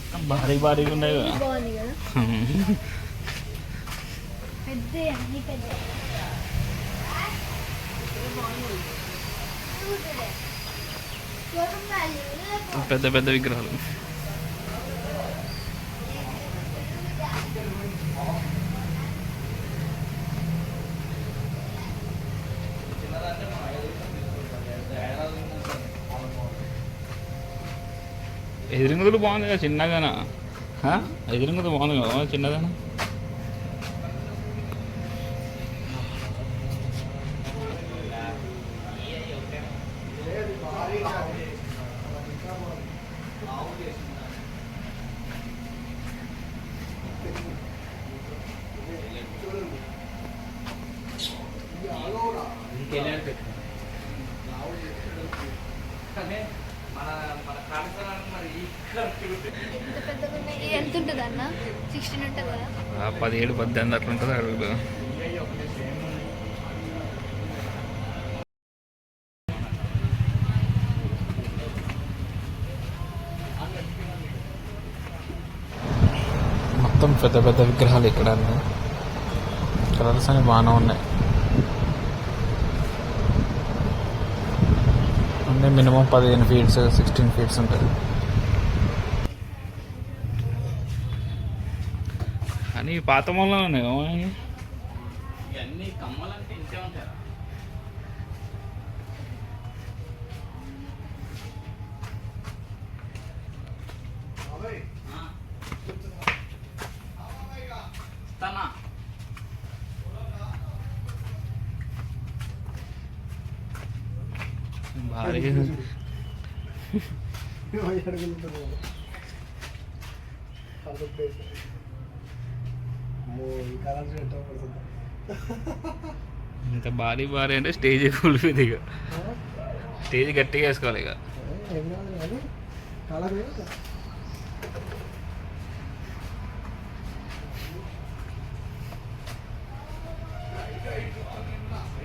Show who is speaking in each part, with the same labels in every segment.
Speaker 1: మొత్తం భారీ భారీగా ఉన్నాయి కదా.
Speaker 2: పెద్ద పెద్ద
Speaker 1: పెద్ద పెద్ద విగ్రహాలు. ఎదురింగులు బాగుంది కదా చిన్నగానా? హా? బాగుంది కదా చిన్నగానా
Speaker 2: ఎంత పెద్దగా ఉన్నాయి ఎంత ఉంటుంది అన్న? సిక్స్టీన్ ఉంటుంది కదా?
Speaker 1: ఆ పదిహేడు పద్దెనిమిది అట్లా ఉంటుంది అడుగులు మొత్తం పెద్ద పెద్ద విగ్రహాలు ఇక్కడ అన్నీ. కలర్స్ అని బాగానే ఉన్నాయి. అన్నీ మినిమం పదిహేను ఫీట్స్ సిక్స్టీన్ ఫీట్స్ ఉంటుంది. అని పాత మూలలో ఉన్నాయి కదా ఇవి?
Speaker 3: ఇవన్నీ కమ్మలంటే ఇంతే ఉంటారా
Speaker 1: ఇంత భారీ భారీ అంటే స్టేజ్ కూలిపోయింది ఇక. స్టేజ్ గట్టిగా వేసుకోవాలి ఇక.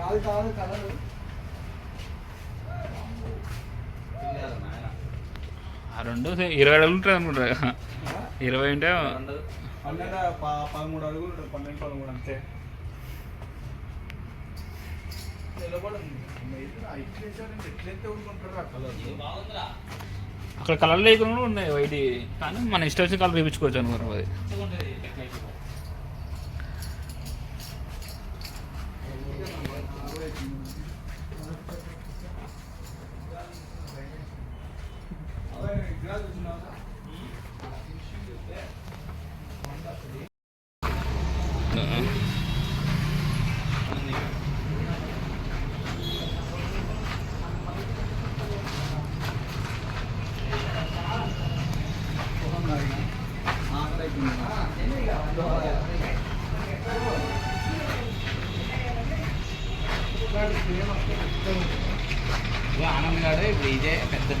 Speaker 1: ఆ రెండు ఇరవై అడుగులు ఉంటుంది అనుకుంటా. ఇరవై
Speaker 4: పన్నెండు? ప- పదమూడు అడుగులు ఉంటుంది పన్నెండు పదమూడు అంతే.
Speaker 1: అక్కడ కలర్ లేకుండా కూడా ఉన్నాయి వైట్. కానీ మన ఇష్టం వచ్చిన కలర్ చూపించుకోవచ్చు అనుకున్నాం అది
Speaker 3: ఉంటుంది ఎట్లయితే ఆనంద్ గారు ఇప్పుడు ఇదే పెద్ద